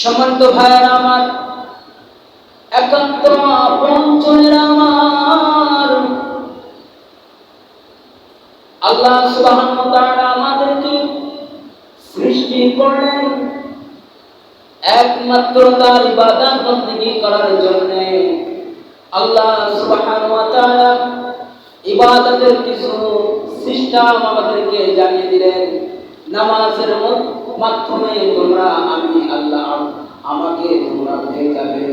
সমান্ত ভাইয়ের আমার, একান্ত পঞ্চমের আমার। আল্লাহ তাআলা আমাদেরকে সৃষ্টি করলেন একমাত্র তার ইবাদত বন্দেগী করার জন্য। আল্লাহ সুবহানাহু ওয়া ইবাদতের কিছু সিস্টেম আমাদেরকে জানিয়ে দিলেন। নামাজের মাধ্যমে তোমরা আমি আল্লাহ আমাকে তোমরা পেয়ে যাবে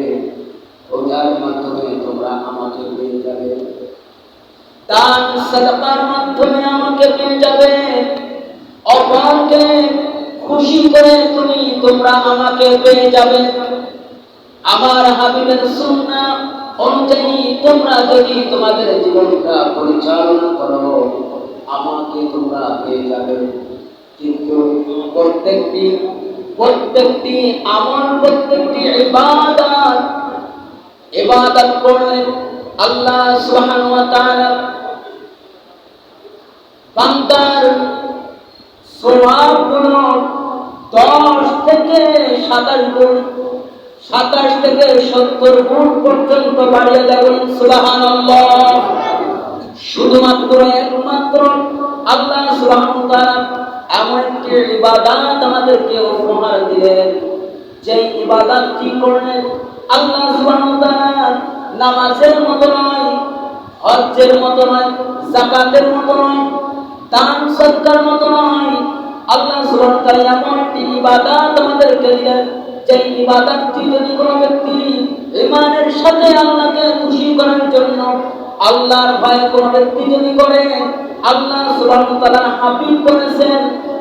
রোজার মাধ্যমে তোমরা আমাকে পেয়ে যাবে। দান সাদাকার মাধ্যমে আমাকে পেয়ে যাবে। অপরকে খুশি করে তুমি তোমরা আমাকে পেয়ে যাবে। আমার হাবিবের সুন্না অনুযায়ী তোমরা যদি তোমাদের জীবনটা পরিচালনা করো, আমাকে তোমরা পেয়ে যাবে। কিন্তু প্রত্যেকটি প্রত্যেকটি আমল, প্রত্যেকটি ইবাদত। ইবাদত করলে আল্লাহ সুবহানাহু ওয়া তাআলা বান্দার সওয়াবগুলো 10 থেকে 27 গুণ 27 থেকে 70 গুণ পর্যন্ত বাড়িয়ে দেবেন, সুবহানাল্লাহ। শুধুমাত্র একমাত্র আল্লাহ সুবহানাহু ওয়া তাআলা এমন একটি ইবাদত আমাদেরকে উপহার দিলেন যে ইবাদতটি করলেন আল্লাহ সুবহানাহু ওয়া তাআলা নামাজের মতো নয়, হজ্জের মতো নয়, যাকাতের মতো নয়, দান সদকার মতো নয়। আল্লাহ সুবহানাহু ওয়া তাআলা এমন একটি ইবাদত আমাদেরকে দিলেন যে ইবাদতটি যদি কোনো ব্যক্তি ইমানের সাথে আল্লাহকে খুশি করার জন্য আল্লাহর ভয়ে কোনো ব্যক্তি যদি করে, আল্লাহ সুবহানাহু ওয়া তাআলা হাবিব করেছেন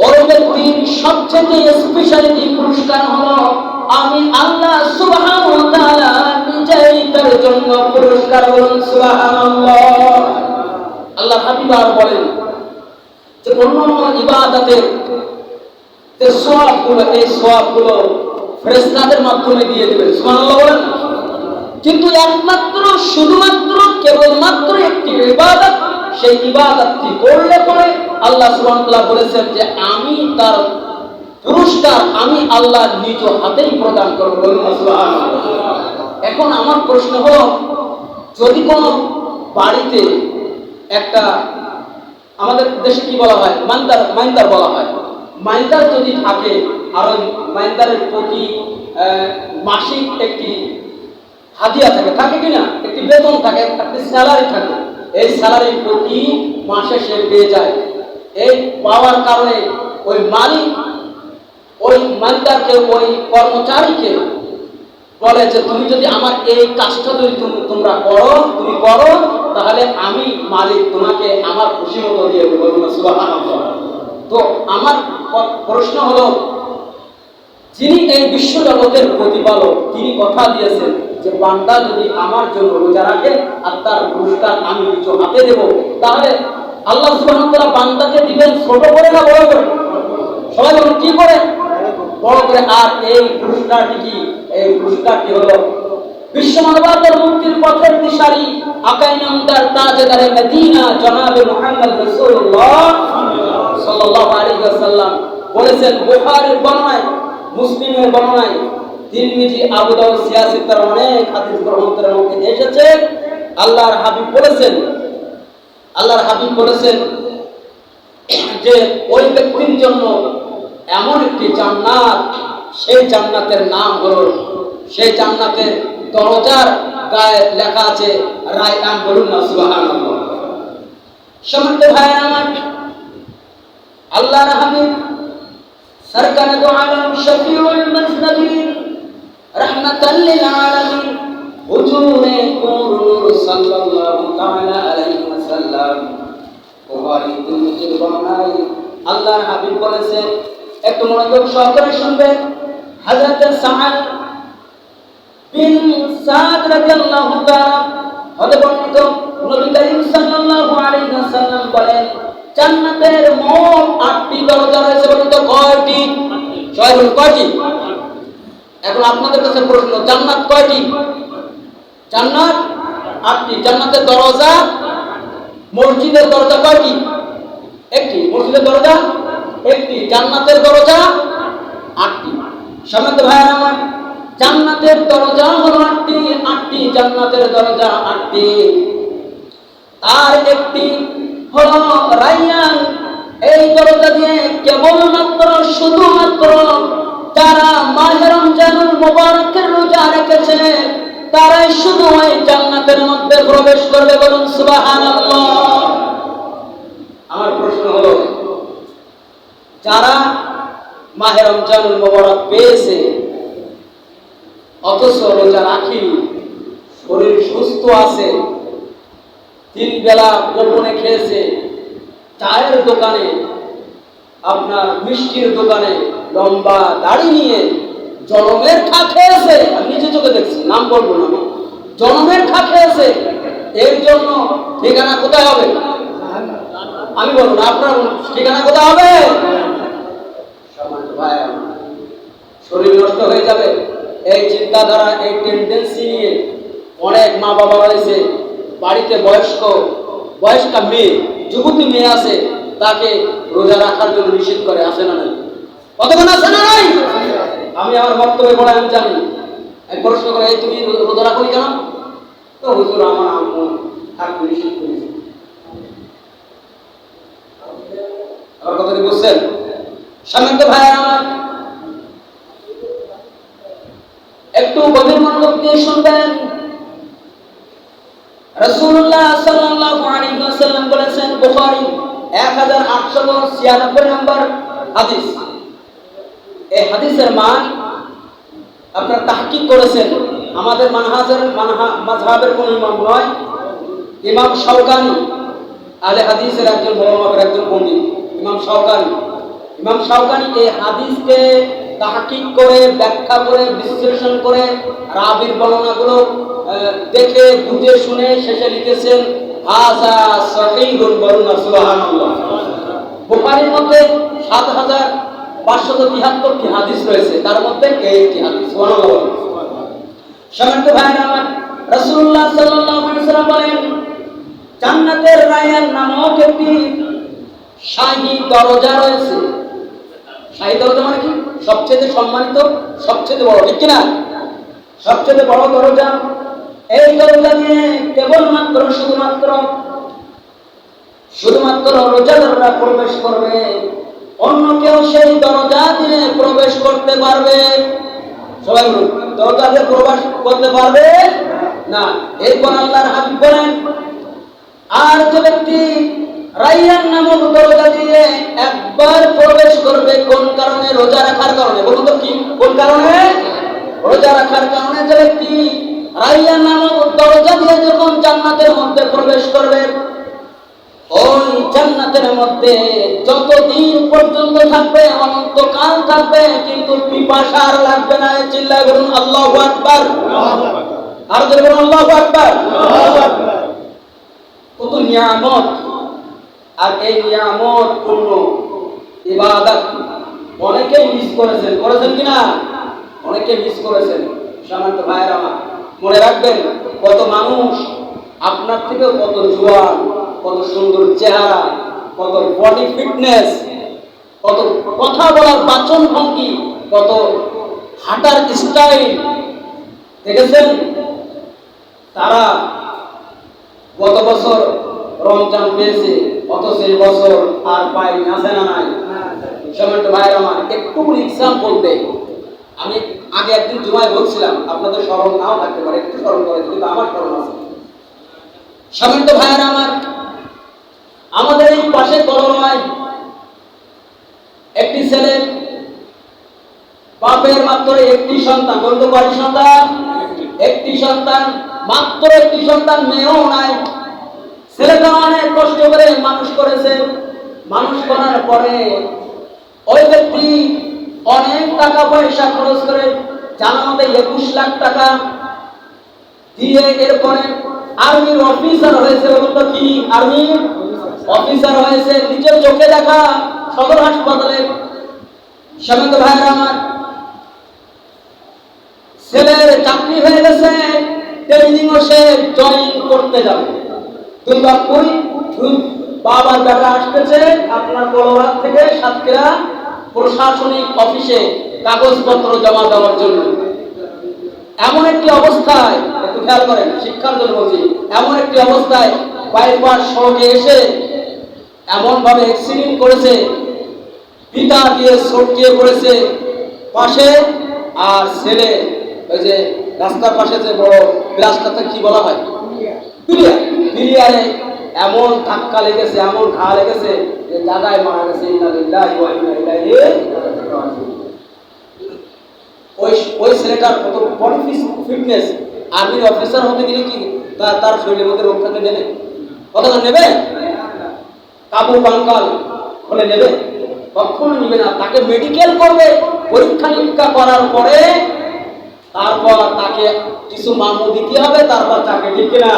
ব্যক্তির সবচেয়ে স্পেশালিটি পুরস্কার হলো, আমি আল্লাহ সুবহানাহু ওয়া তাআলা নিজেই তার জন্য পুরস্কার বলুন সুবহানাল্লাহ। আল্লাহ হাবিব আর বলেন যে অন্যান্য ইবাদতের যে সওয়াবগুলো, এই সওয়াবগুলো ফেরেশতাদের মাধ্যমে দিয়ে দেবেন, সুবহানাল্লাহ বলেন। কিন্তু একমাত্র, শুধুমাত্র, কেবলমাত্র একটি ইবাদত সেই ইবাদতটি করলে পরে আল্লাহ সুবহানাহু তাআলা বলেছেন যে আমি তার পুরস্কার আমি আল্লাহ নিজ হাতেই প্রদান করব। এখন আমার প্রশ্ন হলো, যদি কোনো বাড়িতে একটা আমাদের দেশে কি বলা হয়? মাইন্দার মাইন্দার বলা হয়। মাইন্দার যদি থাকে আর মাইন্দারের প্রতি মাসিক একটি হাদিয়া থাকে। থাকে কিনা? একটি বেতন থাকে, একটি স্যালারি থাকে। এই স্যালারি প্রতি মাসে সে পেয়ে যায় এই পাওয়ার কারণে ওই মালিক, ওই মালিকারকে ওই কর্মচারীকে বলে যে, তুমি যদি আমার এই কাজটা যদি তুমি- তোমরা করো, তুমি করো, তাহলে আমি মালিক তোমাকে আমার খুশি মতো দিয়ে দেবো। তো আমার প্রশ্ন হলো যিনি এই বিশ্ব জগতের প্রতিপালক, তিনি কথা দিয়েছেন যে বান্দা যদি আমার জন্য রোজা রাখে আর তার পুরস্কার আমি নিজ হাতে দেব, তাহলে আল্লাহ ওয়া বান্দাকে দিবেন ছোট করে না বড় করে? সবাই বলুন, কি করে? বড় করে। আর এই পুরস্কারটি কি? এই পুরস্কারটি হলো বিশ্ব মানবতার মুক্তির পথের দিশারি আকাই নামদার তাজদারে মদিনা, জনাবে মুহাম্মদ রাসূলুল্লাহ সাল্লাল্লাহু আলাইহি ওয়াসাল্লাম। বলেছেন, বুখারীর বর্ণনায় মুসলিমের বর্ণনায় তিরমিজি আবু দাউদ সিয়াসিতার অনেক হাদিস গ্রন্থের মধ্যে এসেছে। আল্লাহর হাবিব বলেছেন, আল্লাহর হাবিব বলেছেন যে ওই ব্যক্তির জন্য এমন একটি জান্নাত, সেই জান্নাতের নাম হলো, সেই জান্নাতের দরজার গায়ে লেখা আছে রায়আন বলুন না, সুবহানাল্লাহ। সমস্ত ভাই আমার, আল্লাহর হাবিব দো আলম শফিউল মুজনবিন রহমাতাল লিল আলামিন, হুজুরে কুরুর সাল্লাল্লাহু তাআলা আলাইহি ওয়াসাল্লাম বুখারী তিরমিজির বর্ণনায় আল্লাহর হাবিব বলেছেন, একটু মনোযোগ সহকারে শুনবেন, হযরত সাআদ বিন সাদ রাদিয়াল্লাহু তাআলা হতে বর্ণিত নবী করিম সাল্লাল্লাহু আলাইহি ওয়াসাল্লাম বলেন জান্নাতের মোট আটটি দরজা রয়েছে বলুন তো কয়টি? ছয় বলুন কয়টি? এখন আপনাদের কাছে প্রশ্ন, জান্নাত কয়টি? জান্নাত আটটি। জান্নাতের দরজা, মসজিদের দরজা কয়টি? একটি। মসজিদের দরজা, একটি। জান্নাতের দরজা, আটটি। সমেত ভাইয়ের আমার, জান্নাতের দরজা হলো আটটি আটটি। জান্নাতের দরজা আটটি। আর একটি রাইয়ান। এই দরজা দিয়ে কেবলমাত্র, শুধুমাত্র যারা মাহে রমজানুল মুবারকের রোজা রেখেছে, তারাই শুধু ওই জান্নাতের মধ্যে প্রবেশ করবে বলুন সুবহানাল্লাহ। আমার প্রশ্ন হলো, যারা মাহে রমজানুল মুবারক পেয়েছে, অথচ রোজা রাখিনি শরীর সুস্থ আছে তিন বেলা গোপনে খেয়েছে, চায়ের দোকানে, আপনার মিষ্টির দোকানে লম্বা দাড়ি নিয়ে জনমের খা খেয়েছে। আমি নিজে চোখে দেখছি, নাম বলব না। জনমের খা খেয়েছে, এর জন্য ঠিকানা কোথায় হবে? আমি বলব না, আপনার ঠিকানা কোথায় হবে? শরীর নষ্ট হয়ে যাবে। এই চিন্তাধারা, এই টেন্ডেন্সি নিয়ে অনেক মা বাবা রয়েছে বাড়িতে বয়স্ক, বয়স্কা মেয়ে, যুবতী মেয়ে আছে, তাকে রোজা রাখার জন্য নিষেধ করে আসে না নাই? কতক্ষণ আছে না নাই? আমি আমার বক্তব্যে বলে আমি জানি। এক প্রশ্ন করে, এই তুমি রোজা রাখনি কেন? তো হুজুর, আমার আম্মু থাকতে নিষেধ আমার কথা কি বুঝছেন ভাই আমার। একটু গভীর মনোযোগ দিয়ে শুনবেন। রাসূলুল্লাহ সাল্লাল্লাহু আলাইহি ওয়াসাল্লাম বলেছেন, বুখারী 1896 নম্বর হাদিস। এই হাদিসের মান আপনার তাহকিক করেছেন। আমাদের মানহাজের মানহা মাযহাবের কোন ইমাম নয়। ইমাম শাওকানি আলে হাদিসের একজন বড় মাপের একজন পণ্ডিত। ইমাম শাওকানি। ইমাম শাওকানি এই হাদিসকে তাহকিক করে, ব্যাখ্যা করে, বিশ্লেষণ করে, রাবির বর্ণনাগুলো দেখে, বুঝে, শুনে, শেষে লিখেছেন সহিহুল বর্ণনা সুবহানাল্লাহ। বুখারীর মধ্যে সাত হাজার পাঁচশত তিহাত্তরটি হাদিস রয়েছে, তার মধ্যে এই হাদিস? সুবহানাল্লাহ সম্মানিত ভাইরা আমার, রাসূলুল্লাহ সাল্লাল্লাহু আলাইহি ওয়াসাল্লাম বলেন, জান্নাতের রায়ান নামক একটি শাহী দরজা রয়েছে। মানে কি? সবচেয়ে সম্মানিত, সবচেয়ে বড়, ঠিক কিনা? সবচেয়ে বড় দরজা। এই দরজা কেবলমাত্র, শুধুমাত্র শুধুমাত্র রোজাদাররা প্রবেশ করবে। অন্য কেউ সেই দরজা দিয়ে প্রবেশ করতে পারবে। সবাই দরজা দিয়ে প্রবেশ করতে পারবে? না। এরপর আল্লাহর হাবিব বলেন, আর যে ব্যক্তি রাইয়ান নামক দরজা দিয়ে একবার প্রবেশ করবে কোন কারণে? রোজা রাখার কারণে। বলুন তো কি? কোন কারণে? রোজা রাখার কারণে যে ব্যক্তি রাইয়ান নামক দরজা দিয়ে যখন জান্নাতের মধ্যে প্রবেশ করবে ওই জান্নাতের মধ্যে যতদিন পর্যন্ত থাকবে অনন্তকাল থাকবে কিন্তু পিপাসা আর লাগবে না। এই চিল্লায় বলুন আল্লাহু আকবার। আর বলুন আল্লাহু আকবার। কত নিয়ামত। আর এই নিয়ামত পূর্ণ ইবাদত। অনেকেই মিস করেছেন। করেছেন কিনা অনেকে মিস করেছেন। সামান্য ভাইয়ের আমার। মনে রাখবেন, কত মানুষ আপনার থেকেও কত জোয়ান, কত সুন্দর চেহারা, কত বডি ফিটনেস কত কথা বলার বাচন ভঙ্গি, কত হাঁটার স্টাইল দেখেছেন? তারা গত বছর রমজান পেয়েছে অথচ এই বছর আর পাই আছে না নাই? সমেত ভাইয়ের আমার একটু এক্সাম্পল দেয় আমি আগে একদিন জুমায় বলছিলাম আপনাদের স্মরণ নাও থাকতে পারে একটু স্মরণ করে কিন্তু আমার স্মরণ আছে। সমেত ভাইয়ের আমার আমাদের এই পাশে করোনায় একটি ছেলে বাপের মাত্র একটি সন্তান বলতে পারি সন্তান? একটি সন্তান মাত্র একটি সন্তান মেয়েও নাই। ছেলেটা অনেক কষ্ট করে মানুষ করেছে। মানুষ করার পরে ওই ব্যক্তি অনেক টাকা পয়সা খরচ করে জানা মতে একুশ লাখ টাকা দিয়ে এরপরে আর্মির অফিসার হয়েছে বলুন তো কি? আর্মির অফিসার হয়েছে। নিজের চোখে দেখা সদর হাসপাতালে। সমিত ভাইয়ের আমার ছেলের চাকরি হয়ে গেছে। ট্রেনিং ও সে জয়েন করতে যাবে। দুই বাপ কই দুই আসতেছে আপনার কলরাত থেকে সাতক্ষীরা প্রশাসনিক অফিসে কাগজপত্র জমা দেওয়ার জন্য। এমন একটি অবস্থায়, একটু খেয়াল করেন, শিক্ষার জন্য বলছি, এমন একটি অবস্থায় বাইপাস সড়কে এসে এমন ভাবে অ্যাক্সিডেন্ট করেছে, পিতা দিয়ে সটকিয়ে পড়েছে পাশে, আর ছেলে, ওই যে রাস্তার পাশে যে বড় রাস্তাটা কি বলা হয়? পিলিয়ার পিলিয়ারে এমন ধাক্কা লেগেছে, এমন ঘা লেগেছে যে জায়গায় মারা গেছে ওই ছেলেটার কত বডি ফিটনেস আর্মির অফিসার হতে গেলে কি তার তার শরীরের মধ্যে রোগ নেবে? কতটা নেবে? বাঙ্গাল হলে নেবে? কখনো নিবে না। তাকে মেডিকেল করবে, পরীক্ষা নিরীক্ষা করার পরে তারপর তাকে কিছু মামু দিতে হবে, তারপর তাকে ঠিক না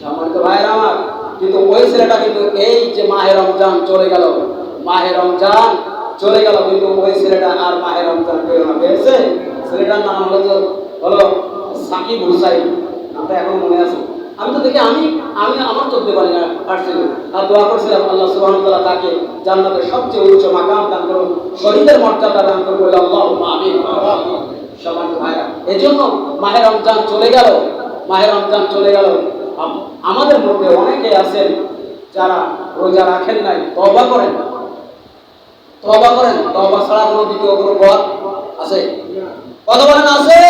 সম্মানিত ভাইয়ের আমার, কিন্তু ওই ছেলেটা কিন্তু এই যে মাহের রমজান চলে গেল মাহের রমজান চলে গেল, কিন্তু ওই ছেলেটা আর মাহের রমজান পেল না। পেয়েছে? ছেলেটার নাম হলো তো, হলো সাকিব হুসাইন। নামটা এখন মনে আছে। আমি তো দেখি, আমি আমি আমার চলতে পারি না পারছিল আর দোয়া করছিলাম আল্লাহ ওয়া তাকে, জান্নাতের সবচেয়ে উচ্চ মাকাম দান করুন শহীদের মর্যাদা দান করুন বলে আল্লাহুম্মা আমিন। সম্মানিত ভাইরা এজন্য মাহে রমজান চলে গেল, মাহে রমজান চলে গেল। আম- আমাদের মধ্যে অনেকে আছেন যারা রোজা রাখেন নাই, তওবা করেন। তওবা করেন, তওবা ছাড়া কোনো দ্বিতীয় কোনো পথ আছে? কথা বলেন, আছে?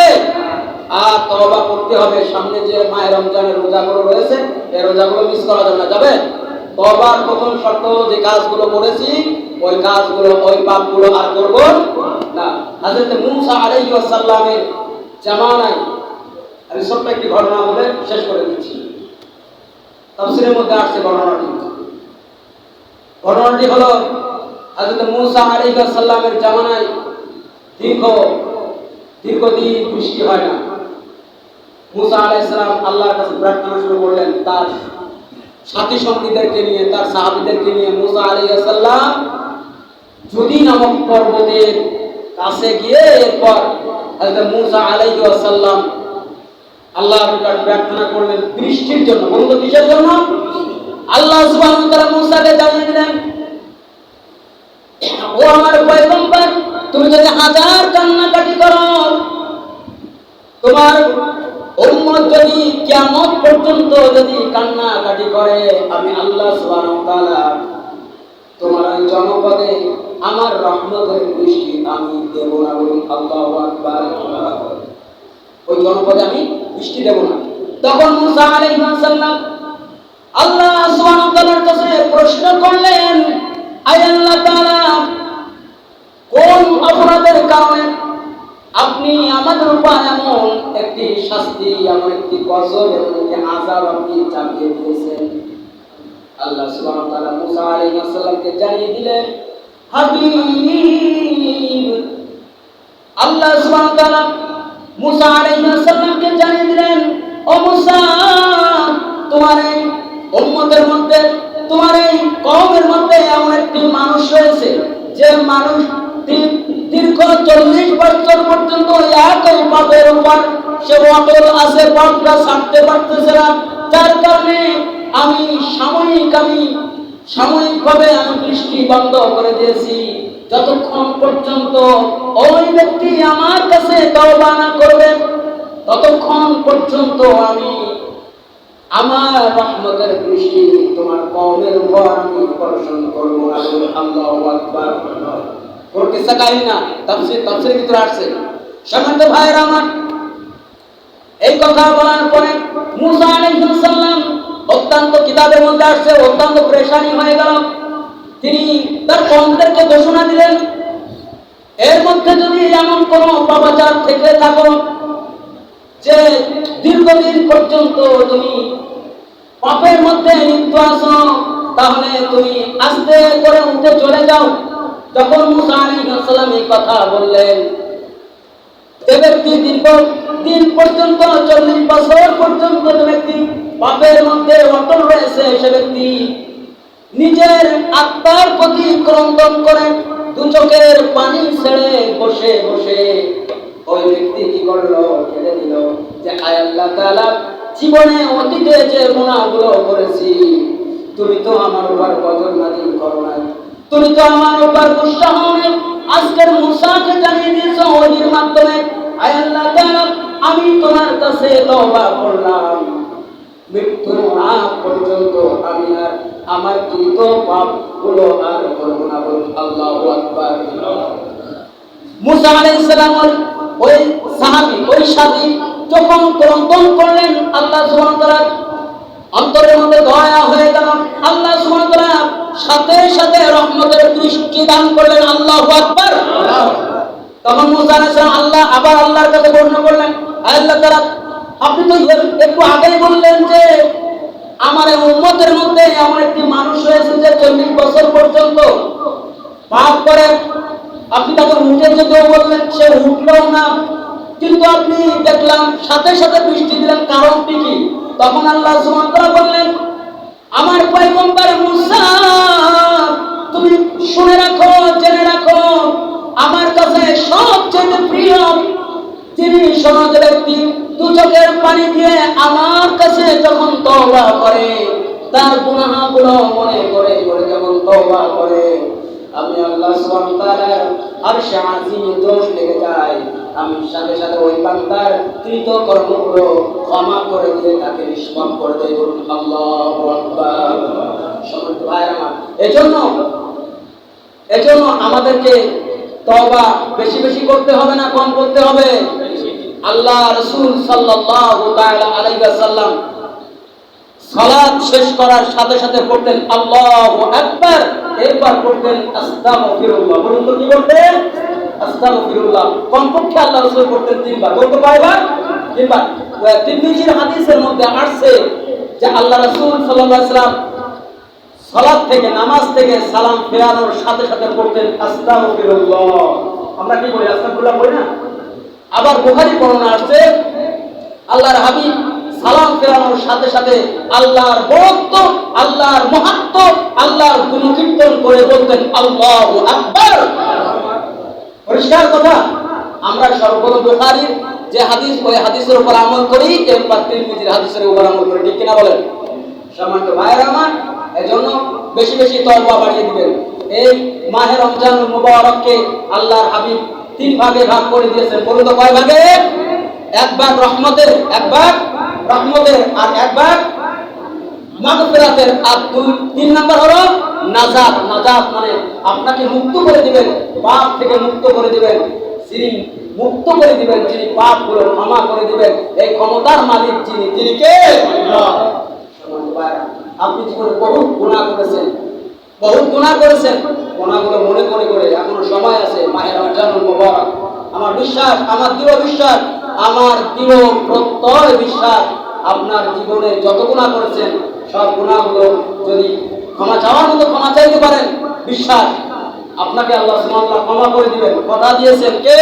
আর তওবা করতে হবে, সামনে যে মায়ের রমজানের রোজাগুলো রয়েছে, এই রোজাগুলো মিস করা যাবে না। যাবে? তবার প্রথম শর্ত, যে কাজগুলো করেছি, ওই কাজগুলো, ওই পাপগুলো আর করব না। হযরত মুসা আলাইহিস সালামের জামানায় আমি ছোট্ট একটি ঘটনা বলে শেষ করে দিচ্ছি। তাফসীরের মধ্যে আসছে ঘটনাটি। ঘটনাটি হলো, হযরত মুসা আলাইহিস সালামের জামানায় দীর্ঘ, দীর্ঘদিন বৃষ্টি হয় না। মুসা আলাইহিস সালাম আল্লাহর কাছে প্রার্থনা শুরু করলেন, তার সাথী সঙ্গীদেরকে নিয়ে, তার সাহাবীদেরকে নিয়ে মুসা আলাইহিস সালাম যদি নামক পর্বতের কাছে গিয়ে এরপর মুসা আলাইহিস সালাম আল্লাহর প্রার্থনা করলেন বৃষ্টির জন্য বলুন কিসের জন্য? আল্লাহ ওয়া তাআলা মুসাকে জানিয়ে দিলেন, ও আমার পয়গম্বর, তুমি যদি হাজার কান্নাকাটি করো, তোমার উম্মত যদি কিয়ামত পর্যন্ত যদি কান্নাকাটি করে, আমি আল্লাহ তাআলা তোমার জনপদে আমার রহমতের বৃষ্টি আমি দেব না বলুন, আল্লাহু আকবার। ওই জনপদে আমি বৃষ্টি দেব না। তখন মুসা আলাইহিস সালাম আল্লাহ সুবহানাহু কাছে প্রশ্ন করলেন, আয় আল্লাহ তাআলা, কোন অপরাধের কারণে আপনি আমাদের উপর এমন একটি শাস্তি, এমন একটি গজব এমন একটি আযাব আপনি চাপিয়ে দিয়েছেন? আল্লাহ সুবহানাহু তাআলা মুসা আলাইহিস সালামকে জানিয়ে দিলেন, হাবিব, আল্লাহ সুবহানাহু তাআলা মুসা আলাইহিস সালামকে জানিয়ে দিলেন, ও মুসা, তোমার এই উম্মতের মধ্যে, তোমার এই কওমের মধ্যে এমন একটি মানুষ রয়েছে, যে মানুষ দীর্ঘ চল্লিশ বছর পর্যন্ত একই পাপের উপর সে অটল আছে পাপটা ছাড়তে পারতেছে না। যার কারণে আমি সাময়িক আমি, সাময়িকভাবে আমি বৃষ্টি বন্ধ করে দিয়েছি। যতক্ষণ পর্যন্ত ওই ব্যক্তি আমার কাছে তওবা না করবে, ততক্ষণ পর্যন্ত আমি আমার রহমতের দৃষ্টি তোমার কওমের উপর আমি বর্ষণ করব। আল্লাহু আকবার। কাহিনী না ভিতরে আসছে। আমার, এই কথা বলার পরে মুসা আলাইহিস সালাম অত্যন্ত কিতাবের মধ্যে আসছে, অত্যন্ত পরেশানি হয়ে গেল। তিনি তার কমদেরকে ঘোষণা দিলেন, এর মধ্যে যদি এমন কোন পাপাচার থেকে থাকো যে দীর্ঘদিন পর্যন্ত তুমি পাপের মধ্যে লিপ্ত আছো, তাহলে তুমি আস্তে করে উঠে চলে যাও। যখন মুসা এই কথা বললেন, যে ব্যক্তি দীর্ঘ দিন পর্যন্ত, চল্লিশ বছর পর্যন্ত যে ব্যক্তি পাপের মধ্যে অটল রয়েছে, সে ব্যক্তি নিজের আত্মার প্রতি ক্রন্দন করে দু চোখের পানি ছেড়ে বসে বসে। ওই ব্যক্তি কি করল? ছেড়ে দিল যে, আয় তাআলা, জীবনে অতীতে যে গুণাগুলো করেছি, তুমি তো আমার উপর বদল নাজিল করো নাই। তুমি তো আমার উপর গুসা হও নাই। আজকের মুসাকে জানিয়ে দিয়েছ ওহির মাধ্যমে। আয় তাআলা, আমি তোমার কাছে তওবা করলাম। মৃত্যুর আগ পর্যন্ত আমি আর আমার কৃত পাপগুলো আর করব না বলুন আল্লাহ আকবার। মুসা আলাইহিস সালাম ওই সাহাবী, ওই সাথী যখন ক্রন্দন করলেন, আল্লাহ অন্তরের মধ্যে দয়া হয়ে গেল। আল্লাহ সাথে সাথে রহমতের দৃষ্টি দান করলেন আল্লাহু আকবার। তখন মুসা আলাইহিস আল্লাহ আবার আল্লাহর কাছে বর্ণনা করলেন আল্লাহ তাআলা, আপনি তো একটু আগেই বললেন যে আমার এই উম্মতের মধ্যে এমন একটি মানুষ রয়েছে যে চল্লিশ বছর পর্যন্ত পাপ করে। আপনি তাকে উঠে যেতেও বললেন, সে উঠলেও না। কিন্তু আপনি দেখলাম, সাথে সাথে বৃষ্টি দিলেন কারণটি কি তখন আল্লাহ সুমাত্রা বললেন, আমার পয়গম্বর মুসা, তুমি শুনে রাখো, জেনে রাখো। আমার কাছে সবচেয়ে প্রিয় তিনি সমাজ ব্যক্তি দু চোখের পানি দিয়ে আমার কাছে যখন তওবা করে, তার গুনাহগুলো মনে করে করে যখন তওবা করে, আমি আল্লাহ সুবহানাহু ওয়া তাআলার আরশে দোষ লেগে আমি সাথে সাথে ওই বান্দার কৃত কর্মগুলো ক্ষমা করে দিয়ে তাকে নিষ্পাপ করে বলুন, আল্লাহু আকবার। আমার, এজন্য এজন্য আমাদেরকে তওবা বেশি বেশি করতে হবে না, কম করতে হবে। আল্লাহ রাসূল ওয়াসাল্লাম সালাত শেষ করার সাথে সাথে পড়তেন আল্লাহু আকবার, এরপর পড়তেন আস্তাগফিরুল্লাহ। বলুন তো কি করতেন আস্তাগফিরুল্লাহ। কমপক্ষে আল্লাহ রাসূল পড়তেন তিনবার। বলতে কয়বার? তিনবার। তিরমিজির হাদিসের মধ্যে আসছে যে আল্লাহ রাসূল সাল্লাল্লাহু আলাইহি থেকে, নামাজ থেকে সালাম ফেরানোর সাথে সাথে পড়তেন আস্তাগফিরুল্লাহ। আমরা কি বলি, আস্তাগফিরুল্লাহ বলি না? আবার বুখারী বর্ণনা আছে, আল্লাহর হাবিব সালাম ফেরানোর সাথে সাথে আল্লাহর বরত্ব, আল্লাহর মহাত্ম, আল্লাহর গুণকীর্তন করে বলতেন, আল্লাহু আকবার। পরিষ্কার কথা, আমরা সর্বপ্রথম বুখারীর যে হাদিস, ওই হাদিসের উপর আমল করি, এরপর তিরমিজির হাদিসের উপর আমল করি, ঠিক কিনা বলেন? সম্মানিত ভাইয়ের আমার, এজন্য বেশি বেশি তওবা বাড়িয়ে দিবেন। এই মাহে রমজান মুবারককে আল্লাহর হাবিব তিন ভাগে ভাগ করে দিয়েছেন বলুন তো কয় ভাগে? একবার রহমতের একবার রহমতের আর একবার মাগফিরাতের আর দুই তিন নাম্বার হলো নাজাত। নাজাত মানে আপনাকে মুক্ত করে দিবেন, পাপ থেকে মুক্ত করে দিবেন। যিনি মুক্ত করে দিবেন, যিনি পাপগুলো ক্ষমা করে দিবেন, এই ক্ষমতার মালিক যিনি, তিনি কে? আপনি জীবনে বহুত গুণা করেছেন। বহুত গুণা করেছেন। গুণাগুলো মনে করে করে এখনও সময় আছে মাহের রমজানুল মুবারক। আমার বিশ্বাস, আমার দৃঢ় বিশ্বাস, আমার দৃঢ় প্রত্যয় বিশ্বাস আপনার জীবনে যত গুণা করেছেন, সব গুণাগুলো যদি ক্ষমা চাওয়ার মতো ক্ষমা চাইতে পারেন, বিশ্বাস, আপনাকে আল্লাহ সুবহানাহু ক্ষমা করে দিবেন। কথা দিয়েছেন কে?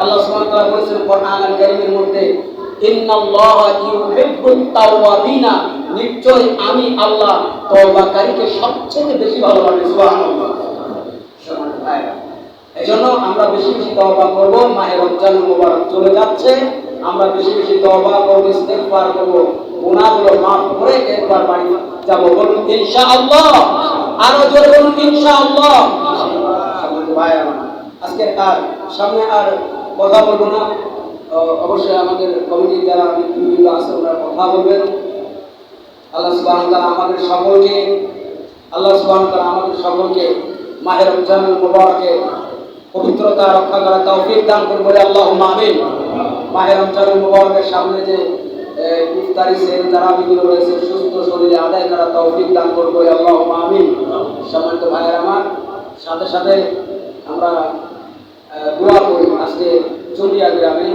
আল্লাহ তাআলা বলেছেন, কোরআন কারীমের মধ্যে নিশ্চয় আমি আল্লাহ তওবাকারীকে সবচেয়ে বেশি ভালোবাসি ভাইরা, এজন্য আমরা বেশি বেশি তওবা করব মাহে রমজান মুবারক চলে যাচ্ছে। আমরা বেশি বেশি তওবা করব ইস্তেগফার করব গুনাহগুলো মাফ করে একবার বাড়ি যাব। বলুন ইনশাআল্লাহ। আরও জোরে বলুন ইনশাআল্লাহ। সম্মানিত ভাইরা। আজকে আর সামনে আর কথা বলব না। অবশ্যই আমাদের কমিটির যারা বিভিন্ন আছে, ওনারা কথা বলবেন। আল্লাহ ওয়া তাআলা আমাদের সকলকে, আল্লাহ ওয়া তাআলা আমাদের সকলকে মাহে রমজানুল মুবারকে, পবিত্রতা রক্ষা করার তৌফিক দান করুন বলে আল্লাহুম্মা আমিন। মাহে রমজানুল মুবারকের সামনে যে ইফতারি সেল, তারাবিগুলো রয়েছে, সুস্থ শরীরে আদায় করার তৌফিক দান করুন বলে আল্লাহুম্মা আমিন। সম্মানিত ভাইয়ের আমার, সাথে সাথে আমরা দোয়া করি আজকে চলিয়া গ্রামে।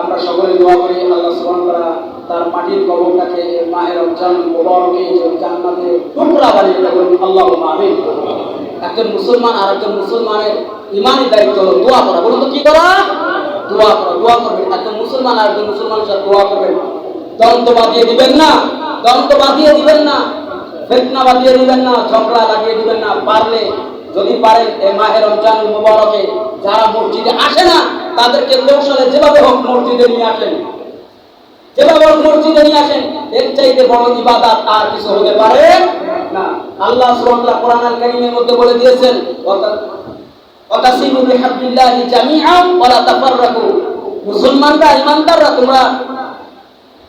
আমরা সকলে দোয়া করি, আল্লাহ সুবহান তাআলা তার মাটির কবরটাকে মাহের মোবারকে জান্নাতে টুকরা বানিয়ে আল্লাহ আমিন। একজন মুসলমান আর একজন মুসলমানের ইমানি দায়িত্ব হলো দোয়া করা। বলুন তো কি করা? দোয়া করা, দোয়া করবেন। একজন মুসলমান আর একজন সাথে দোয়া করবেন। দন্ত বাঁধিয়ে দিবেন না, দন্ত বাঁধিয়ে দিবেন না, ফেতনা বাঁধিয়ে দিবেন না, ঝগড়া লাগিয়ে দিবেন না, পারলে যদি পারেন এ মাহের রমজান মুবারকে, যারা মসজিদে আসে না, তাদেরকে কৌশলে যেভাবে হোক মসজিদে নিয়ে আসেন। যেভাবে হোক মসজিদে নিয়ে আসেন, এর চাইতে বড় ইবাদত আর কিছু হতে পারে না। আল্লাহ কোরআন আল কারীমের মধ্যে বলে দিয়েছেন ওয়াতাসিমু বিহাবলিল্লাহি জামিআন ওয়া তাফাররাকু। মুসলমানরা তোমরা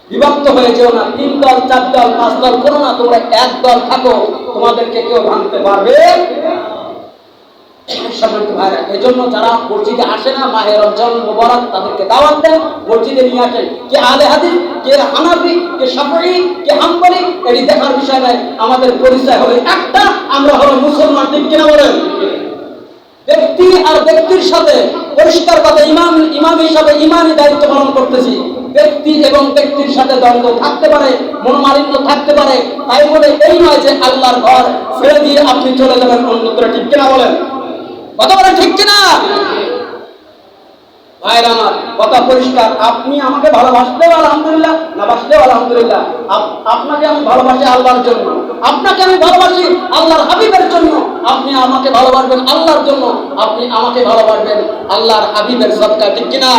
বিভক্ত হয়ে যেও না। তিন দল, চার দল, পাঁচ দল করো না তোমরা এক দল থাকো, তোমাদেরকে কেউ ভাঙতে পারবে এই যারা মসজিদে আসে না রমজান মোবারক তাদেরকে দাওয়াত দেন, মসজিদে নিয়ে আসেন। কে আলে হাদিস, কে হানাফি, কে শাফি কে হাম্বলি, এটি দেখার বিষয় আমাদের পরিচয় হবে একটা, আমরা হলো মুসলমান, ঠিক কিনা বলেন? ব্যক্তি আর ব্যক্তির সাথে পরিষ্কার কথা ইমাম ইমাম হিসাবে ইমানই দায়িত্ব পালন করতেছি। ব্যক্তি এবং ব্যক্তির সাথে দ্বন্দ্ব থাকতে পারে, মনোমালিন্য থাকতে পারে। তাই বলে এই নয় যে আল্লাহর ঘর ছেড়ে দিয়ে আপনি চলে যাবেন অন্যত্র, ঠিক কিনা বলেন? কথা ঠিক কিনা? ভাইয়ের আমার, কথা পরিষ্কার। আপনি আমাকে ভালোবাসলেও আলহামদুলিল্লাহ, না বাসলেও আলহামদুলিল্লাহ আপনাকে আমি ভালোবাসি আল্লাহর জন্য। আপনাকে আমি ভালোবাসি আল্লাহর হাবিবের জন্য। আপনি আমাকে ভালোবাসবেন আল্লাহর জন্য। আপনি আমাকে ভালোবাসবেন আল্লাহর হাবিবের সৎকার, ঠিক কিনা?